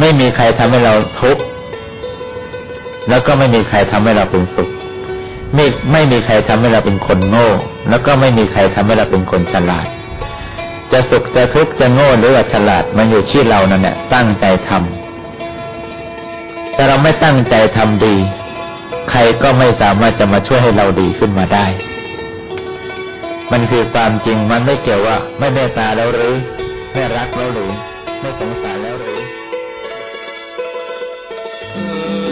ไม่มีใครทำให้เราทุกข์แล้วก็ไม่มีใครทำให้เราเป็นสุขไม่ไม่มีใครทำให้เราเป็นคนโง่ แล้วก็ไม่มีใครทำให้เราเป็นคนฉลาด จะสุขจะทุกข์จะโง่หรือว่าฉลาดมันอยู่ที่เรานั่นแหละตั้งใจทำแต่เราไม่ตั้งใจทำดี ใครก็ไม่สามารถจะมาช่วยให้เราดีขึ้นมาได้ มันคือความจริงมันไม่เกี่ยวว่า ไม่เมตตาแล้วหรือ ไม่รักแล้วหรือ ไม่สงสารแล้วหรือ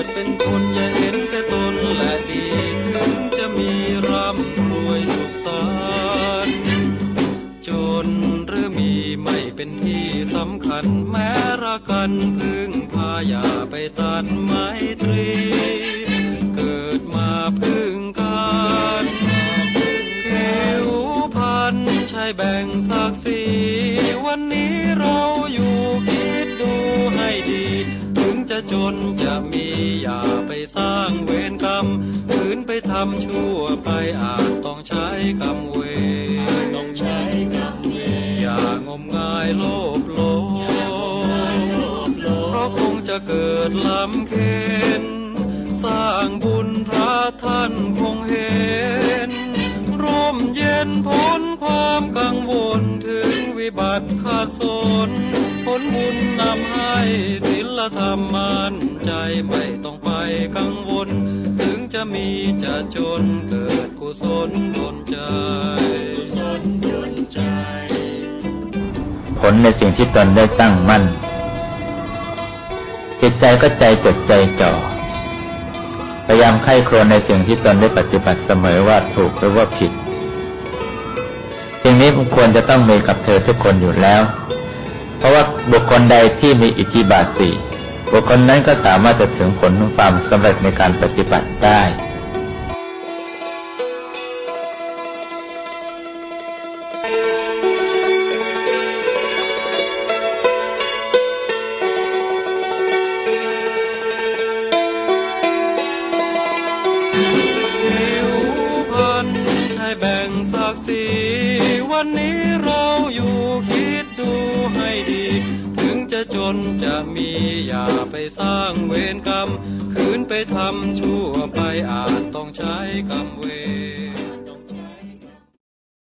ดเป็นคนอย่าเห็นแก่ตนและดีถึงจะมีร่ำรวยสุขสันต์จนหรือมีไม่เป็นที่สำคัญแม้รักกันพึ่งพาอย่าไปตัดไม้ตรีเกิดมาพึ่งกันผิวพันใช่แบ่งศักดิ์ศรีวันนี้เรา จะจนจะมีอย่าไปสร้างเวรกรรมขืนไปทำชั่วไปอาจต้องใช้กรรมเวรต้องใช้กรรมเวรอย่างมงายโลภโลเพราะคงจะเกิดลำเค็นสร้างบุญพระท่านคงเห็นร่มเย็นพ้นความกังวลถึงวิบัติขาดสนผลบุญนำให้ ธรรมมันใจไม่ต้องไปกังวล ถึงจะมีจะจนเกิดกุศลดลใจกุศลดลใจ ผลในสิ่งที่ตนได้ตั้งมั่น จิตใจก็ใจจดใจจ่อพยายามไข้ครวญในสิ่งที่ตนได้ปฏิบัติเสมอว่าถูกหรือว่าผิด สิ่งนี้มันควรจะต้องมีกับเธอทุกคนอยู่แล้ว เพราะว่าบุคคลใดที่มีอิทธิบาทสี่ บุคคลนั้นก็สามารถจะถึงผลของความสำเร็จในการปฏิบัติได้แบ่งศักดิ์ศรีวันนี้ จนจะมีอย่าไปสร้างเวรกรรม คืนไปทำชั่วไปอาจต้องใช้กรรมเวร